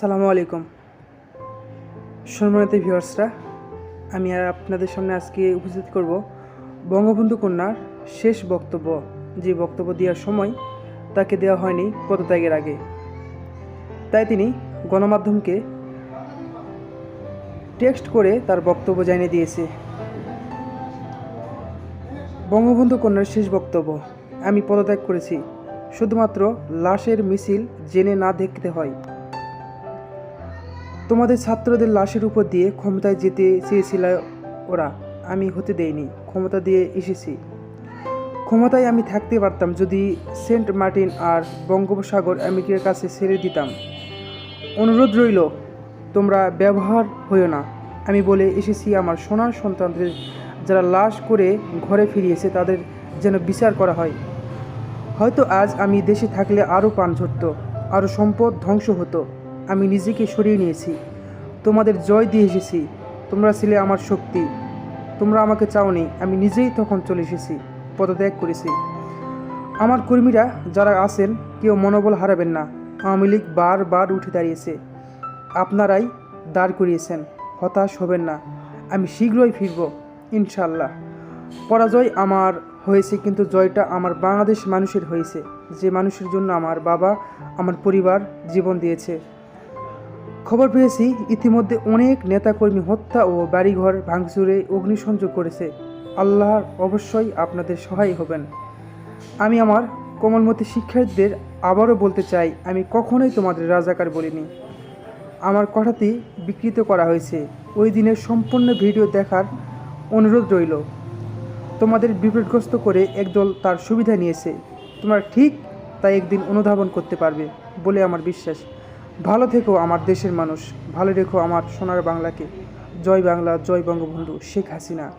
সালামু আলাইকুম। সম্মানিত ভিউয়ার্সরা, আমি আর আপনাদের সামনে আজকে উপস্থিত করব বঙ্গবন্ধু কন্যার শেষ বক্তব্য। যে বক্তব্য দেওয়ার সময় তাকে দেওয়া হয়নি পদত্যাগের আগে। তাই তিনি গণমাধ্যমকে টেক্সট করে তার বক্তব্য জানিয়ে দিয়েছে। বঙ্গবন্ধু কন্যার শেষ বক্তব্য, আমি পদত্যাগ করেছি। শুধুমাত্র লাশের মিছিল জেনে না দেখতে হয়। তোমাদের ছাত্রদের লাশের উপর দিয়ে ক্ষমতায় যেতে চেয়েছিল ওরা। আমি হতে দেইনি, ক্ষমতা দিয়ে এসেছি। ক্ষমতায় আমি থাকতে পারতাম যদি সেন্ট মার্টিন আর বঙ্গোপসাগর আমেরিকার কাছে ছেড়ে দিতাম। অনুরোধ রইল, তোমরা ব্যবহার হইও না। আমি বলে এসেছি, আমার সোনার সন্তানদের যারা লাশ করে ঘরে ফিরিয়েছে, তাদের যেন বিচার করা হয়। হয়তো আজ আমি দেশে থাকলে আরও প্রাণ ঝরত আরও সম্পদ ধ্বংস হতো। আমি নিজেকে সরিয়ে নিয়েছি। তোমাদের জয় দিয়ে এসেছি। তোমরা ছিলে আমার শক্তি। তোমরা আমাকে চাওনি, আমি নিজেই তখন চলে এসেছি, পদত্যাগ করেছি। আমার কর্মীরা যারা আছেন, কেউ মনোবল হারাবেন না। আওয়ামী লীগ বারবার উঠে দাঁড়িয়েছে। আপনারাই দাঁড় করিয়েছেন, হতাশ হবেন না। আমি শীঘ্রই ফিরব ইনশাল্লাহ পরাজয় আমার হয়েছে, কিন্তু জয়টা আমার বাংলাদেশ মানুষের হয়েছে। যে মানুষের জন্য আমার বাবা, আমার পরিবার জীবন দিয়েছে। খবর পেয়েছি, ইতিমধ্যে অনেক নেতাকর্মী হত্যা ও বাড়িঘর ভাঙচুরে অগ্নিসংযোগ করেছে। আল্লাহ অবশ্যই আপনাদের সহায় হবেন। আমি আমার কোমলমতি শিক্ষার্থীদের আবারও বলতে চাই, আমি কখনোই তোমাদের রাজাকার বলিনি। আমার কথাটি বিকৃত করা হয়েছে। ওই দিনের সম্পূর্ণ ভিডিও দেখার অনুরোধ রইল। তোমাদের বিপদগ্রস্ত করে একদল তার সুবিধা নিয়েছে। তোমরা ঠিক তাই একদিন অনুধাবন করতে পারবে বলে আমার বিশ্বাস। ভালো থেকো আমার দেশের মানুষ, ভালো রেখো আমার সোনার বাংলাকে। জয় বাংলা, জয় বঙ্গবন্ধু শেখ হাসিনা।